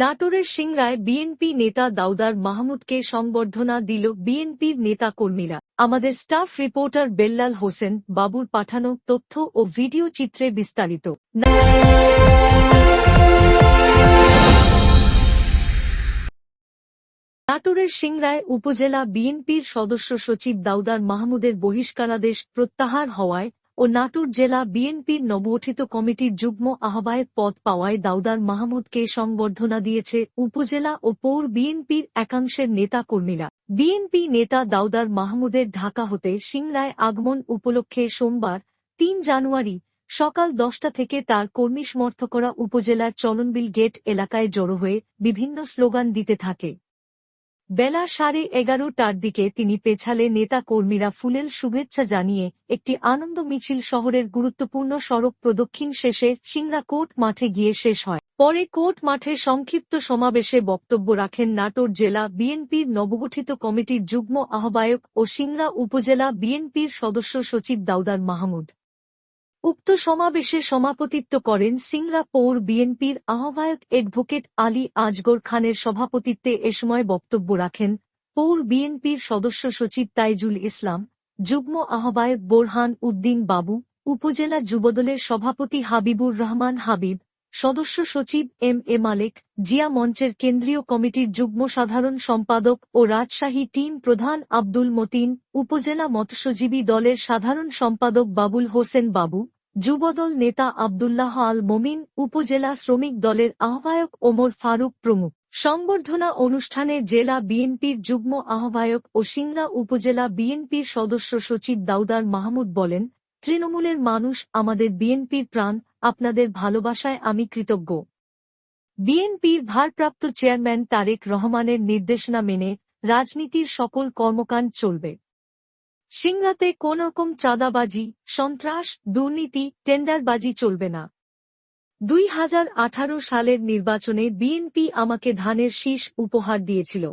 নাটোরের সিংরায় বিএনপি নেতা দাউদার মাহমুদকে সংবর্ধনা দিল বিএনপির নেতা কর্মীরা আমাদের স্টাফ রিপোর্টার বেল্লাল হোসেন, বাবুর পাঠানো তথ্য ও ভিডিও চিত্রে বিস্তারিত। নাটোরের সিংরায় উপজেলা বিএনপির সদস্য সচিব দাউদার মাহমুদের বহিষ্কারাদেশ প্রত্যাহার হওয়ায় ও নাটোর জেলা বিএনপির নবগঠিত কমিটির যুগ্ম আহ্বায়ক পদ পাওয়ায় দাউদার মাহমুদকে সংবর্ধনা দিয়েছে উপজেলা ও পৌর বিএনপির একাংশের নেতা কর্মীরা বিএনপি নেতা দাউদার মাহমুদের ঢাকা হতে সিংরায় আগমন উপলক্ষে সোমবার, তিন জানুয়ারি, সকাল দশটা থেকে তার কর্মী সমর্থকরা উপজেলার চলনবিল গেট এলাকায় জড়ো হয়ে বিভিন্ন স্লোগান দিতে থাকে। বেলা সাড়ে এগারোটার দিকে তিনি পেছালে নেতা কর্মীরা ফুলেল শুভেচ্ছা জানিয়ে একটি আনন্দ মিছিল শহরের গুরুত্বপূর্ণ সড়ক প্রদক্ষিণ শেষে সিংরা কোর্ট মাঠে গিয়ে শেষ হয়। পরে কোর্ট মাঠে সংক্ষিপ্ত সমাবেশে বক্তব্য রাখেন নাটোর জেলা বিএনপির নবগঠিত কমিটির যুগ্ম আহ্বায়ক ও সিংরা উপজেলা বিএনপির সদস্য সচিব দাউদার মাহমুদ। উক্ত সমাবেশে সভাপতিত্ব করেন সিংরা পৌর বিএনপির আহ্বায়ক অ্যাডভোকেট আলী আজগর খানের সভাপতিত্বে এ সময় বক্তব্য রাখেন পৌর বিএনপির সদস্য সচিব তাইজুল ইসলাম, যুগ্ম আহ্বায়ক বোরহান উদ্দিন বাবু, উপজেলা যুবদলের সভাপতি হাবিবুর রহমান হাবিব, সদস্য সচিব এম এ মালেক, জিয়া মঞ্চের কেন্দ্রীয় কমিটির যুগ্ম সাধারণ সম্পাদক ও রাজশাহী টিম প্রধান আব্দুল মতিন, উপজেলা মৎস্যজীবী দলের সাধারণ সম্পাদক বাবুল হোসেন বাবু যুবদল নেতা আবদুল্লাহ আল মমিন, উপজেলা শ্রমিক দলের আহ্বায়ক ওমর ফারুক প্রমুখ। সংবর্ধনা অনুষ্ঠানে জেলা বিএনপির যুগ্ম আহ্বায়ক ও সিংড়া উপজেলা বিএনপির সদস্য সচিব দাউদার মাহমুদ বলেন, তৃণমূলের মানুষ আমাদের বিএনপির প্রাণ, আপনাদের ভালোবাসায় আমি কৃতজ্ঞ। বিএনপির ভারপ্রাপ্ত চেয়ারম্যান তারেক রহমানের নির্দেশনা মেনে রাজনীতির সকল কর্মকাণ্ড চলবে। সিংড়াতে কোনরকম চাঁদাবাজি, সন্ত্রাস, দুর্নীতি, টেন্ডারবাজি চলবে না। দুই হাজার আঠারো সালের নির্বাচনে বিএনপি আমাকে ধানের শীষ উপহার দিয়েছিল।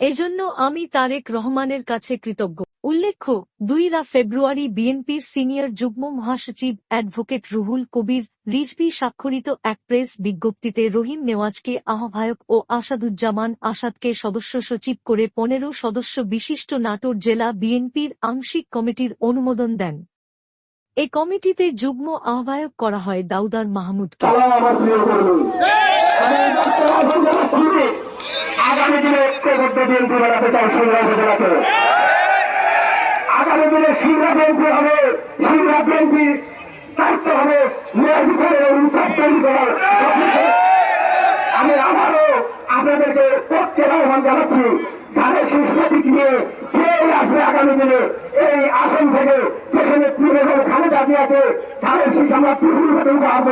এজন্য আমি তারেক রহমানের কাছে কৃতজ্ঞ। উল্লেখ্য দুইরা ফেব্রুয়ারি বিএনপির সিনিয়র যুগ্ম মহাসচিব অ্যাডভোকেট রুহুল কবির রিজভি স্বাক্ষরিত এক প্রেস বিজ্ঞপ্তিতে রহিম নেওয়াজকে আহ্বায়ক ও আসাদুজ্জামান আসাদকে সদস্য সচিব করে পনেরো সদস্য বিশিষ্ট নাটোর জেলা বিএনপির আংশিক কমিটির অনুমোদন দেন। এ কমিটিতে যুগ্ম আহ্বায়ক করা হয় দাউদার মাহমুদকে। আগামী দিনে বিএনপি উপজেলাতে আগামী দিনে সিংড়া বিএনপি হবে সিংড়া বিএনপি দায়িত্ব হবে ন্যায় বিচারের তৈরি করার আমি আবারও আপনাদেরকে প্রত্যেক আহ্বান জানাচ্ছি তাদের শীর্ষ প্রতীক নিয়ে যে আসবে আগামী দিনে, এই আসন থেকে দেশের বেগম খালেদা জিয়াকে তাদের শীষ আমরা পৃথিবীর উপহার